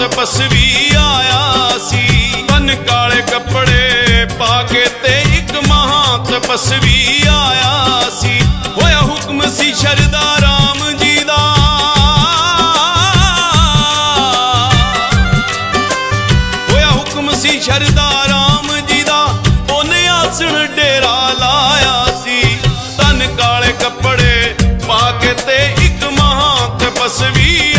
ਤਪਸਵੀ ਆਇਆ ਸੀ। ਬਨ ਕਾਲੇ ਕੱਪੜੇ ਪਾ ਕੇ ਤੇ ਇੱਕ ਮਹਾ ਤਪਸਵੀ ਆਇਆ ਸੀ। ਹੋਇਆ ਹੁਕਮ ਸੀ ਸ਼ਰਦਾ ਰਾਮ ਜੀ ਦਾ। ਹੋਇਆ ਹੁਕਮ ਸੀ ਸ਼ਰਦਾ ਰਾਮ ਜੀ ਦਾ। ਉਹਨੇ ਆਸਣ ਡੇਰਾ ਲਾਇਆ ਸੀ। ਤਨ ਕਾਲੇ ਕੱਪੜੇ ਪਾ ਕੇ ਤੇ ਇੱਕ ਮਹਾ ਤਪਸਵੀ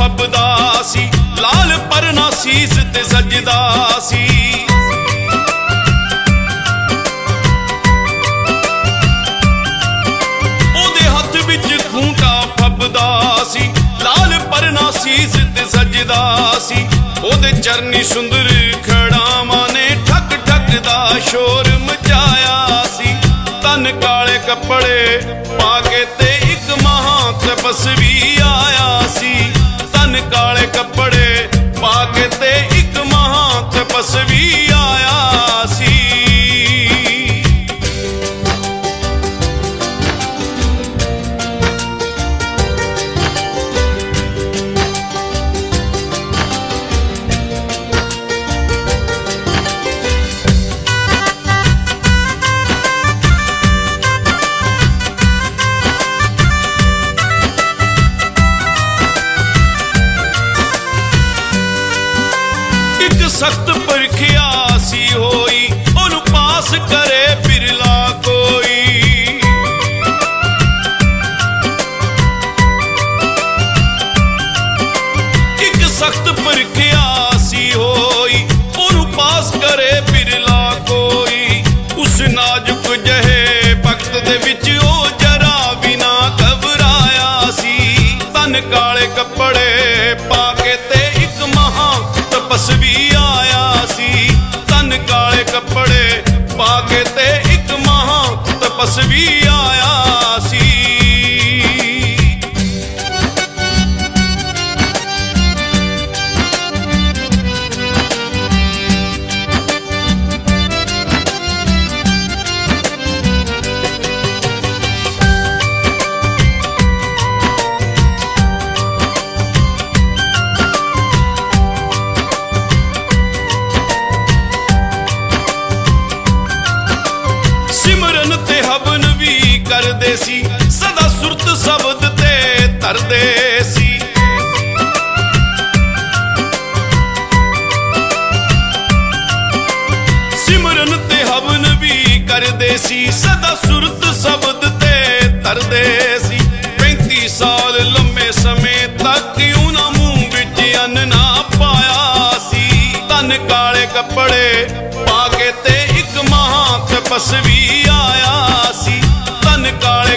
ਫੱਬਦਾ ਸੀ, ਲਾਲ ਪਰਨਾ ਸੀਸ ਤੇ ਸਜਦਾ ਸੀ। ਉਹਦੇ ਹੱਥ ਵਿੱਚ ਖੂੰਟਾ ਫੱਬਦਾ ਸੀ, ਲਾਲ ਪਰਨਾ ਸੀਸ ਤੇ ਸਜਦਾ ਸੀ। ਉਹਦੇ ਚਰਨੀ ਸੁੰਦਰ ਖੜਾਵਾਂ ਨੇ ਠੱਕ ਠੱਕ ਦਾ ਸ਼ੋਰ ਮਚਾਇਆ ਸੀ। ਤਨ ਕਾਲੇ ਕੱਪੜੇ ਪਾ ਕੇ ਤੇ ਇੱਕ ਮਹਾ ਤਪਸਵੀ ਇੱਕ ਸਖਤ ਪਰਖਿਆ ਸੀ ਹੋਈ, ਉਹਨੂੰ ਪਾਸ ਕਰੇ ਬਿਰਲਾ ਕੋਈ। ਇੱਕ ਸਖਤ ਪਰਖਿਆ ਸੀ ਹੋਈ, ਉਹਨੂੰ ਪਾਸ ਕਰੇ ਬਿਰਲਾ ਕੋਈ। ਉਸ ਨਾਜ਼ੁਕ ਜਹੇ ਵਕਤ ਦੇ ਵਿੱਚ ਉਹ ਜਰਾ ਵੀ ਨਾ ਘਬਰਾਇਆ ਸੀ। ਤਨ ਕਾਲੇ ਕੱਪੜੇ ਪਾ ਕੇ ਤੇ ਇੱਕ ਮਹਾ ਤਪਸਵੀ ਕਾਲੇ ਕੱਪੜੇ ਕਰਦੇ ਸੀ, ਸਦਾ ਸੁਰਤ ਸ਼ਬਦ ਤੇ ਤਰਦੇ ਸੀ। ਸਿਮਰਨ ਤੇ ਹਵਨ ਵੀ ਕਰਦੇ ਸੀ, ਸਦਾ ਸੁਰਤ ਸ਼ਬਦ ਤੇ ਧਰਦੇ ਸੀ। 35 ਸਾਲ ਲੰਮੇ ਸਮੇਂ ਤੱਕ ਉਹਨਾਂ ਮੂੰਹ ਵਿੱਚ ਅੰਨ ਨਾ ਪਾਇਆ ਸੀ। ਤਨ ਕਾਲੇ ਕੱਪੜੇ ਪਾ ਕੇ ਤੇ ਇੱਕ ਮਹਾ ਤਪਸਵੀ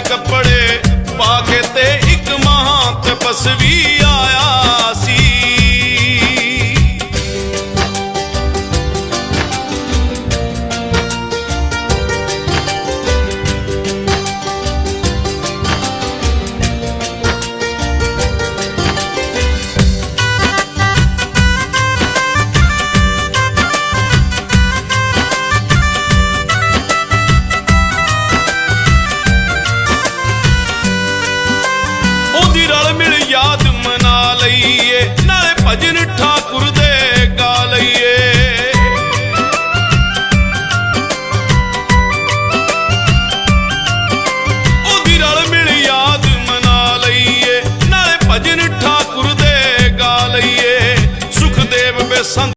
ਕੱਪੜੇ ਪਾ ਕੇ ਤੇ ਇੱਕ ਮਹਾ ਤਪਸਵੀ ਆਇਆ ਸੀ। ਲਈਏ, ਨਾਲੇ ਭਜਨ ਠਾਕੁਰ ਦੇ ਗਾ ਲਈਏ। ਉਹਦੀ ਰਲ ਮਿਲ ਯਾਦ ਮਨਾ ਲਈਏ, ਨਾਲੇ ਭਜਨ ਠਾਕੁਰ ਦੇ ਗਾ ਲਈਏ। ਸੁਖਦੇਵ ਬੇਸੰਤ